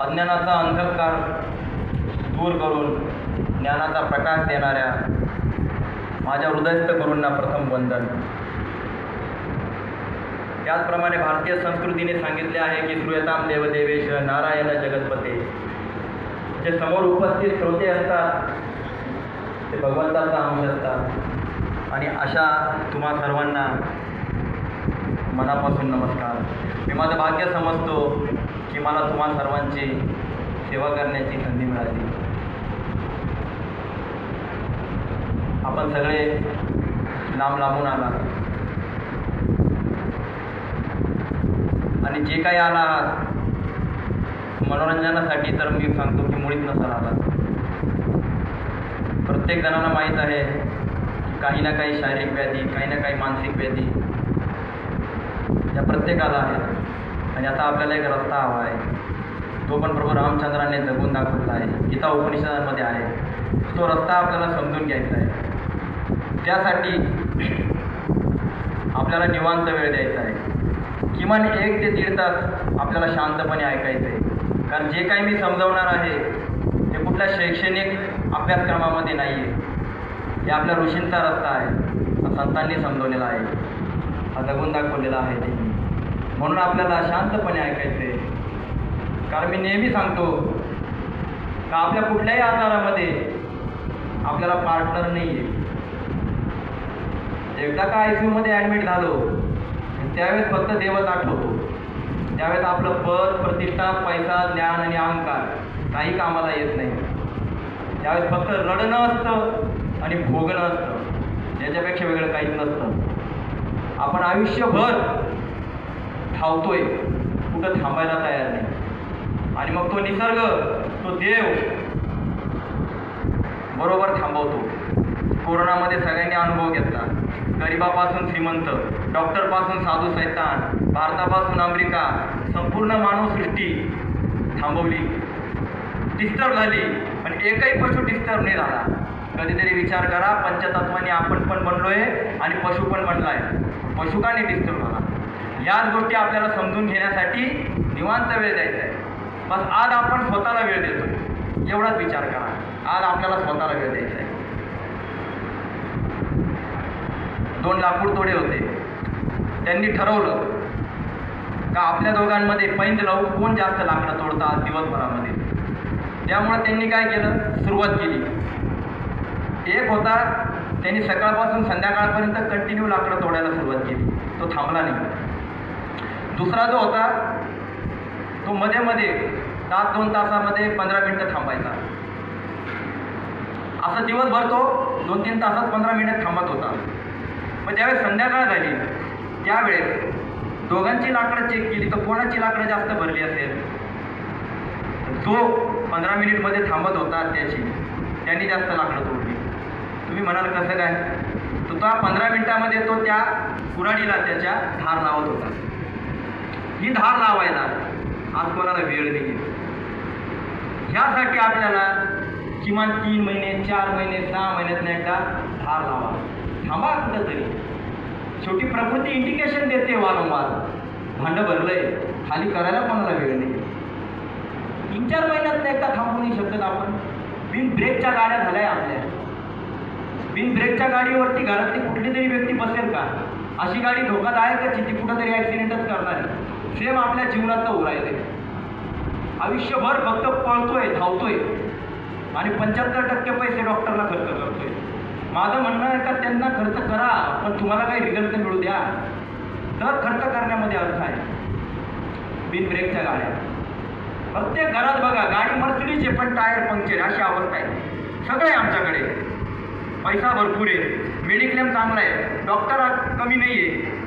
अज्ञानाचा अंधकार दूर करून ज्ञानाचा प्रकाश देणाऱ्या माझ्या हृदयस्थ गुरूंना प्रथम वंदन. त्याचप्रमाणे भारतीय संस्कृतीने सांगितले आहे की श्रूयताम देवदेवेश नारायण जगतपते. जे समोर उपस्थित श्रोते असतात ते भगवंताचा अंश असतात. आणि अशा तुम्हा सर्वांना मनापासून नमस्कार. मी माझं भाग्य समजतो की मला तुम्हा सर्वांची सेवा करण्याची संधी मिळाली. आपण सगळे लांब लांबून आला आणि जे काही आला आहात मनोरंजनासाठी तर मी सांगतो की मुळीच नसाल आला प्रत्येक जणांना माहीत आहे काही ना काही शारीरिक व्याधी काही ना काही मानसिक व्याधी या प्रत्येकाला आहेत आणि आता आपल्याला एक रस्ता हवा आहे. तो पण प्रभू रामचंद्राने जगून दाखवला आहे. गीता उपनिषदांमध्ये आहे. तो रस्ता आपल्याला समजून घ्यायचा आहे. त्यासाठी आपल्याला निवांत वेळ द्यायचा आहे. किमान एक ते दीड तास आपल्याला शांतपणे ऐकायचं आहे. कारण जे काही मी समजवणार आहे ते कुठल्या शैक्षणिक अभ्यासक्रमामध्ये नाही आहे हे आपल्या ऋषींचा रस्ता आहे. हा संतांनी समजवलेला आहे. हा जगून दाखवलेला आहे त्यांनी म्हणून आपल्याला शांतपणे ऐकायचे कारण मी नेहमी सांगतो का आपल्या कुठल्याही आजारामध्ये आपल्याला पार्टनर नाही आहे एकदा का आय सी यूमध्ये ॲडमिट झालो त्यावेळेस फक्त देवच आठवतो त्यावेळेस आपलं पद प्रतिष्ठा पैसा ज्ञान आणि अहंकार काही कामाला येत नाही. त्यावेळेस फक्त रडणं असतं आणि भोगणं असतं. याच्यापेक्षा वेगळं काहीच नसतं. आपण आयुष्यभर धावतोय. कुठं थांबायला तयार नाही. आणि मग तो निसर्ग तो देव बरोबर थांबवतो. कोरोनामध्ये सगळ्यांनी अनुभव घेतला. गरिबापासून श्रीमंत डॉक्टरपासून साधू सैतान भारतापासून अमेरिका संपूर्ण मानवसृष्टी थांबवली. डिस्टर्ब झाली पण एकही पशु डिस्टर्ब नाही झाला. कधीतरी विचार करा पंचतत्वाने आपण पण बनलोय आणि पशु पण बनलाय. पशु का नाही डिस्टर्ब झाला याच गोष्टी आपल्याला समजून घेण्यासाठी निवांत वेळ द्यायचा आहे. बस आज आपण स्वतःला वेळ देतो. एवढाच विचार करा. आज आपल्याला स्वतःला वेळ द्यायचा आहे. दोन लाकूड तोडे होते. त्यांनी ठरवलं का आपल्या दोघांमध्ये पैंद लावून कोण जास्त लाकडं तोडतात दिवसभरामध्ये? त्यामुळे त्यांनी काय केलं? सुरुवात केली. एक होता त्यांनी सकाळपासून संध्याकाळपर्यंत कंटिन्यू लाकडं तोडायला सुरुवात केली. तो थांबला नाही. दुसरा जो होता तो मध्ये मध्ये तास दोन तासामध्ये पंधरा मिनटं थांबायचा. असं दिवसभर तो दोन तीन तासात पंधरा मिनिटं थांबत होता. मग ज्यावेळेस संध्याकाळ झाली. त्यावेळेस दोघांची लाकडं चेक केली तर कोणाची लाकडं जास्त भरली असेल? जो पंधरा मिनिटमध्ये थांबत होता त्याची त्यांनी जास्त लाकडं तोडली. तुम्ही म्हणाल कसं काय? तर त्या पंधरा मिनिटामध्ये तो त्या कुराडीला त्याच्या धार लावत होता. ही धार लावायला आज कोणाला वेळ नाही आहे ह्यासाठी आपल्याला किमान तीन महिने चार महिने सहा महिन्यातनं एकदा धार लावा. थांबा कुठंतरी. शेवटी प्रकृती इंडिकेशन देते वारंवार. भांडं भरलंय. खाली करायला कोणाला वेळ नाही तीन चार महिन्यात एकदा थांबू नाही शकत आपण. बिन ब्रेकच्या गाड्या झाल्या आपल्या. बिन ब्रेकच्या गाडीवरती घरातली कुठली तरी व्यक्ती बसेल का? अशी गाडी धोकादायकच आहे. ती कुठंतरी ॲक्सिडेंटच करणार. आहे सेम आपल्या जीवनातलं उरायले आयुष्यभर फक्त पळतोय धावतोय. आणि पंच्याहत्तर टक्के पैसे डॉक्टरला खर्च करतोय. माझं म्हणणं आहे का त्यांना खर्च करा पण तुम्हाला काही रिझल्ट तर मिळू द्या. तर खर्च करण्यामध्ये अर्थ आहे. बिन ब्रेकच्या गाड्या. प्रत्येक घरात बघा गाडी मर्सिडीचे पण टायर पंक्चर अशी अवस्था आहे. सगळे आमच्याकडे. पैसा भरपूर आहे. मेडिक्लेम चांगला आहे. डॉक्टर कमी नाही आहे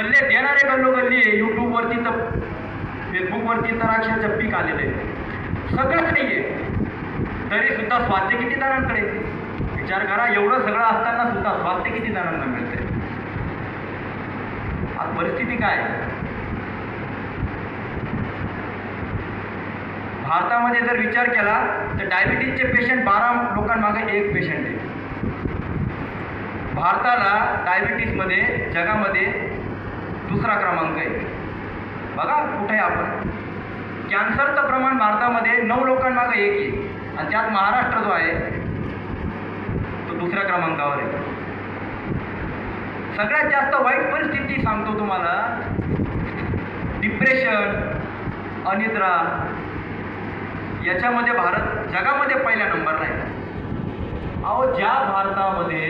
सल्ले देणारे गल्लोगल्ली आहे. यूट्यूबवरती तर फेसबुकवरती तर अक्षरशः पीक आलेलं आहे. सगळंच नाही आहे. तरी सुद्धा स्वास्थ्य किती जणांकडे? विचार करा एवढं सगळं असताना सुद्धा स्वास्थ्य किती जणांना मिळते आज परिस्थिती काय आहे? भारतामध्ये जर विचार केला तर डायबिटीजचे पेशंट बारा लोकांमागे एक पेशंट आहे. भारताला डायबिटीजमध्ये जगामध्ये दुसरा क्रमांक आहे. बघा कुठे आहे आपण. कॅन्सरचं प्रमाण भारतामध्ये नऊ लोकांमागे एक आहे. आणि त्यात महाराष्ट्र जो आहे तो दुसऱ्या क्रमांकावर आहे. सगळ्यात जास्त वाईट परिस्थिती सांगतो तुम्हाला. डिप्रेशन अनिद्रा याच्यामध्ये भारत जगामध्ये पहिल्या नंबरला आहे. अहो ज्या भारतामध्ये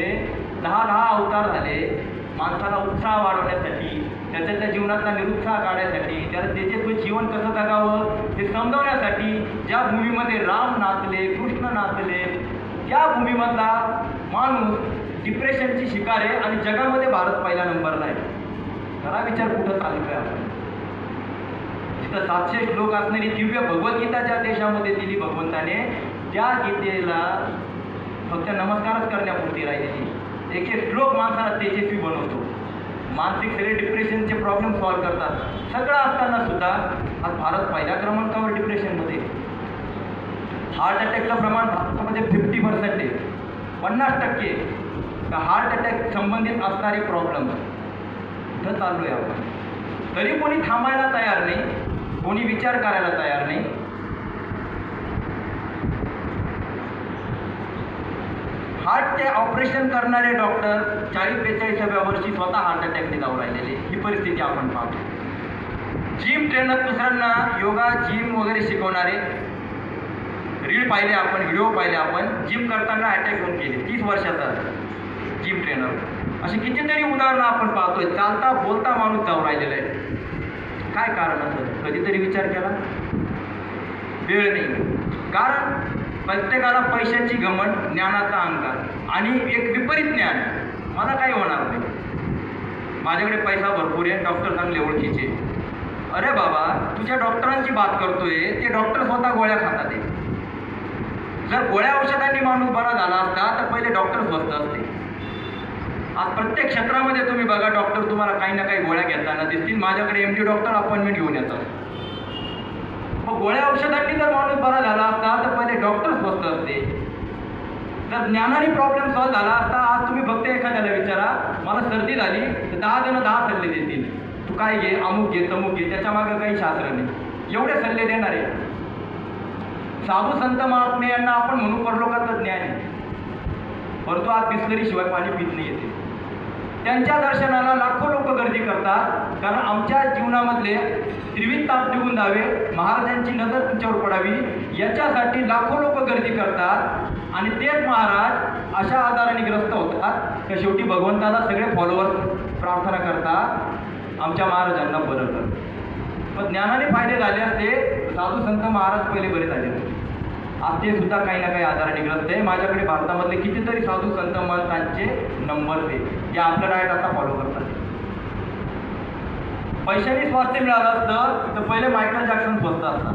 दहा दहा अवतार झाले माणसाला उत्साह वाढवण्यासाठी त्याच्या त्या जीवनातला निरुत्साह काढण्यासाठी त्याला त्याचे तो जीवन कसं जगावं हे समजवण्यासाठी ज्या भूमीमध्ये राम नाचले कृष्ण नाचले त्या भूमीमधला माणूस डिप्रेशनची शिकार आहे आणि जगामध्ये भारत पहिल्या नंबरला आहे. खरा विचार कुठं चालू आहे आपण? तिथं सातशे श्लोक असणारी दिव्य भगवद्गीता ज्या देशामध्ये दिली भगवंताने. त्या गीतेला फक्त नमस्कारच करण्यापुरती राहिलेली. एक एक श्लोक माणसाला तेजस्वी बनवतो. मानसिक सगळे डिप्रेशनचे प्रॉब्लेम सॉल्व करतात. सगळं असताना सुद्धा आज भारत पहिल्या क्रमांकावर डिप्रेशनमध्ये. हार्ट अटॅकचं प्रमाण भारतामध्ये फिफ्टी पर्सेंट आहे. पन्नास टक्के. हार्ट अटॅक संबंधित असणारे प्रॉब्लेम. कुठं चाललो आहे आपण. तरी कोणी थांबायला तयार नाही कोणी विचार करायला तयार नाही हार्टचे ऑपरेशन करणारे डॉक्टर चाळीस बेचाळीसाव्या वर्षी स्वतः हार्ट अटॅकने जाऊ राहिलेले. ही परिस्थिती आपण पाहतो. जिम ट्रेनर दुसऱ्यांना योगा जिम वगैरे शिकवणारे. रील पाहिले आपण व्हिडिओ पाहिले आपण. जिम करताना अटॅक होऊन गेले. तीस वर्षाचा जिम ट्रेनर अशी कितीतरी उदाहरणं आपण पाहतोय. चालता बोलता माणूस जाऊ राहिलेला आहे. काय कारण असं? कधीतरी विचार केला? वेळ नाही. कारण प्रत्येकाला पैशाची घमंड ज्ञानाचा अंकार आणि एक विपरीत ज्ञान. मला काही होणार नाही. माझ्याकडे पैसा भरपूर आहे डॉक्टर चांगले ओळखीचे. अरे बाबा तुझ्या डॉक्टरांची बात करतोय ते डॉक्टर स्वतः गोळ्या खातात जर गोळ्या औषधांनी माणूस बरा झाला असता तर पहिले डॉक्टर स्वस्त असते. आज प्रत्येक क्षेत्रामध्ये तुम्ही बघा डॉक्टर तुम्हाला काही ना काही गोळ्या घेताना दिसतील. माझ्याकडे एम डी डॉक्टर अपॉइंटमेंट घेऊन येतात. मग गोळ्या औषधांनी जर माणूस बरा झाला असता तर पहिले डॉक्टर स्वस्त असते. जर ज्ञानाने प्रॉब्लेम सॉल्व्ह झाला असता आज तुम्ही फक्त एखाद्याला विचारा मला सर्दी झाली तर दहा जण दहा सल्ले देतील. तू काय घे अमुक घे तमुक घे त्याच्यामागे काही शास्त्र नाही. एवढे सल्ले देणारे. साधू संत महात्मे यांना आपण म्हणू परलोकातलं तर ज्ञान आहे परंतु आज बिस्लरी शिवाय पाणी पित नाही येते. त्यांच्या दर्शनाला लाखो लोक गर्दी करतात. कारण आमच्या जीवनामधले त्रिविध ताप निघून जावे महाराजांची नजर तुमच्यावर पडावी याच्यासाठी लाखो लोक गर्दी करतात. आणि तेच महाराज अशा आजाराने ग्रस्त होतात. तर शेवटी भगवंताला सगळे फॉलोअर्स प्रार्थना करतात. आमच्या महाराजांना बरं पण ज्ञानाने फायदे झाले असते साधू संत महाराज पहिले बरे झाले. असते आज ते सुद्धा काही ना काही आजाराने ग्रस्त आहे माझ्याकडे भारतामधले कितीतरी साधू संत महंतांचे नंबर ते जे आपलं डायट आता फॉलो करतात. पैशाने स्वास्थ्य मिळालं असतं तर पहिले मायकल जॅक्सन स्वस्त असतात.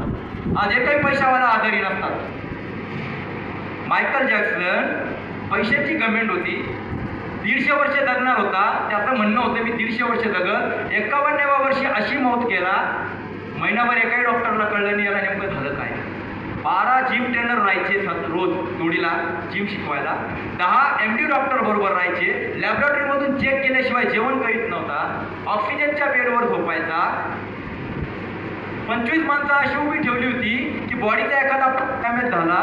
आज एकही पैशावाला आजारी नसतात. मायकल जॅक्सन पैशाची गमेंट होती. दीडशे वर्ष जगणार होता. त्याचं म्हणणं होतं मी दीडशे वर्ष जगत एकावन्नाव्या वर्षी अशी मौत केला. महिनाभर एकाही डॉक्टरला कळलं नाही याला नेमकं झालं काय? बारा जिम ट्रेनर राहायचे रोज जोडीला जिम शिकवायला. दहा एम डी डॉक्टर बरोबर राहायचे. लॅबोरेटरीमधून चेक केल्याशिवाय जेवण करीत नव्हता. ऑक्सिजनच्या बेडवर झोपायचा. पंचवीस माणसं अशी उभी ठेवली होती की बॉडीचा एखादा डॅमेज झाला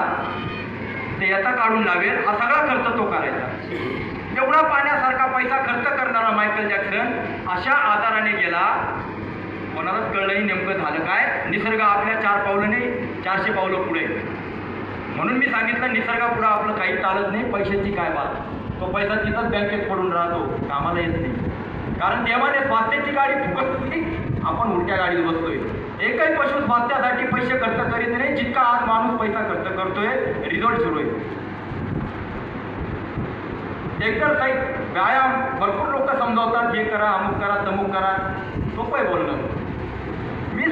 ते याचा काढून लावेल. हा सगळा खर्च तो करायचा. एवढा पाण्यासारखा पैसा खर्च करणारा मायकल जॅक्सन अशा आजाराने गेला. कोणालाच कळलंही नेमकं झालं काय? निसर्ग आपल्या चार पावलं नाही. चारशे पावलं पुढे. म्हणून मी सांगितलं निसर्गापुढं आपलं काही चालत नाही पैशाची काय बात? तो पैसा तिथंच बँकेत पडून राहतो कामाला येत नाही. कारण देवाने स्वास्थ्याची गाडी फुकट होती आपण उलट्या गाडीत बसतोय एकही पशु स्वास्थ्यासाठी पैसे खर्च करीत नाही जितका आज माणूस पैसा खर्च करतोय रिझल्ट सुरू आहे. एक्सरसाइज व्यायाम भरपूर लोक समजावतात हे करा अमुक करा तमुक करा सोपं आहे बोलणं.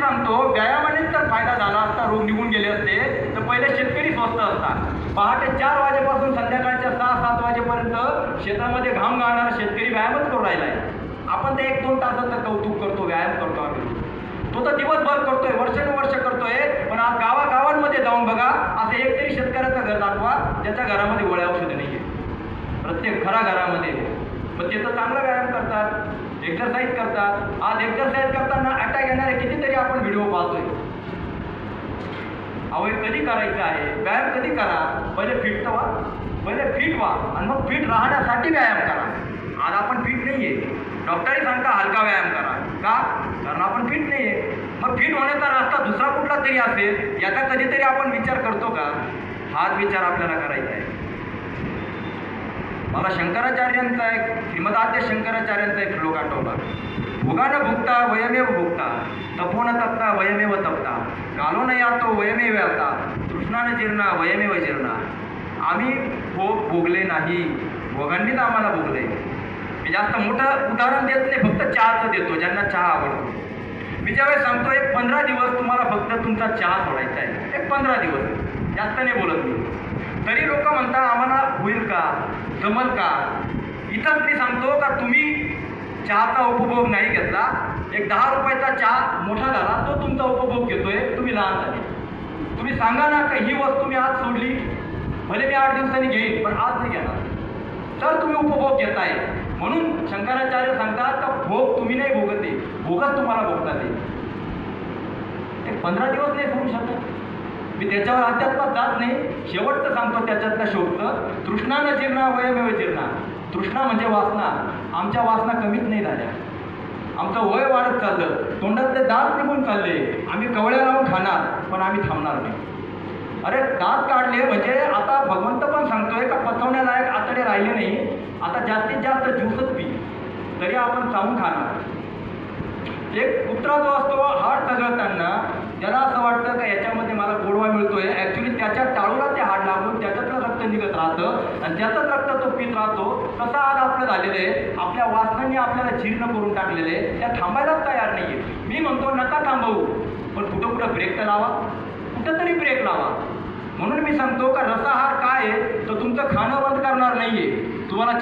सांगतो व्यायामानेच तर फायदा झाला असता रोग निघून गेले असते तर पहिले शेतकरी स्वस्त असतात. पहाटे चार वाजेपासून संध्याकाळच्या सहा सात वाजेपर्यंत शेतामध्ये घाम गाळणारा शेतकरी व्यायामच करू राहिला आहे आपण ते एक दोन तासाचं कौतुक करतो व्यायाम करतो आम्ही. तो तर दिवसभर करतोय वर्षानुवर्ष करतोय पण आज गावागावांमध्ये जाऊन बघा असं एक तरी शेतकऱ्याचं घर दाखवा ज्याच्या घरामध्ये गोळ्या औषधं नाही आहे प्रत्येक घराघरामध्ये मग ते तर चांगला व्यायाम करतात एक्सरसाइज करतात. आज एक्सरसाइज करताना अटॅक येणारे कितीतरी आपण व्हिडिओ पाहतोय. अवय कधी करायचं आहे? व्यायाम कधी करा? पहिले फिट तर व्हा. पहिले फिट व्हा. आणि मग फिट राहण्यासाठी व्यायाम करा. आज आपण फिट नाही आहे डॉक्टरही सांगता हलका व्यायाम करा. का? कारण आपण फिट नाही आहे मग फिट होण्याचा रस्ता दुसरा कुठला तरी असेल याचा कधीतरी आपण विचार करतो का? हाच विचार आपल्याला करायचा आहे. मला शंकराचार्यांचा एक श्रीमदाद्य शंकराचार्यांचा एक श्लोक आठवला. भोगानं भुगता वयमेव भुगता तपोन तपता वयमेव तपता कालो न यातो वयमेव आता कृष्णानं जीर्णा वयमेव जीर्णा. आम्ही भोग भोगले नाही भोगांनीच आम्हाला भोगले. मी जास्त मोठं उदाहरण देत नाही फक्त चहाचं देतो ज्यांना चहा आवडतो. मी ज्यावेळेस सांगतो एक पंधरा दिवस तुम्हाला फक्त तुमचा चहा सोडायचा आहे. एक पंधरा दिवस जास्त नाही बोलत मी. तरी लोक म्हणता आम्हाला होईल का? जमल का? इथंच मी सांगतो का तुम्ही चहाचा उपभोग नाही घेतला? एक दहा रुपयाचा चहा मोठा झाला तो तुमचा उपभोग घेतोय तुम्ही लहान झाले. तुम्ही सांगा ना का ही वस्तू मी आज सोडली? भले मी आठ दिवसांनी घेईन पण आज नाही घेणार. तर तुम्ही उपभोग घेताय. म्हणून शंकराचार्य सांगतात का भोग तुम्ही नाही भोगत आहे भोगच तुम्हाला भोगतात आहे पंधरा दिवस नाही सोडू शकत. मी त्याच्यावर अध्यात्मात जात नाही. शेवटचं सांगतो त्याच्यातलं शोधतं तृष्णानं जीर्णा वयमेव जीर्णा. तृष्णा म्हणजे वासना. आमच्या वासना कमीच नाही झाल्या. आमचं वय वाढत चाललं. तोंडातले दात निघून चालले. आम्ही कवळ्या लावून खाणार पण आम्ही थांबणार नाही. अरे दात काढले म्हणजे आता भगवंत पण सांगतोय का पचवण्यालायक आतडे राहिले नाही. आता जास्तीत जास्त ज्यूसच पी. तरी आपण चावून खाणार. एक कुत्रा जो असतो हाड तगळताना त्याला असं वाटतं का याच्या मला गोडवा मिळतोय ॲक्च्युली त्याच्या टाळूला ते हाड लागून त्याच्यातलं रक्त निघत राहतं आणि त्याचंच रक्त तो पित राहतो तसा आज आपलं झालेलं आहे. आपल्या वासनांनी आपल्याला जीर्ण करून टाकलेले आहे. त्या थांबायलाच तयार नाही आहे मी म्हणतो नका थांबवू. पण कुठं कुठं ब्रेक तर लावा. कुठंतरी ब्रेक लावा. म्हणून मी सांगतो का रसाहार काय आहे तर तुमचं खाणं बंद करणार नाही आहे तुम्हाला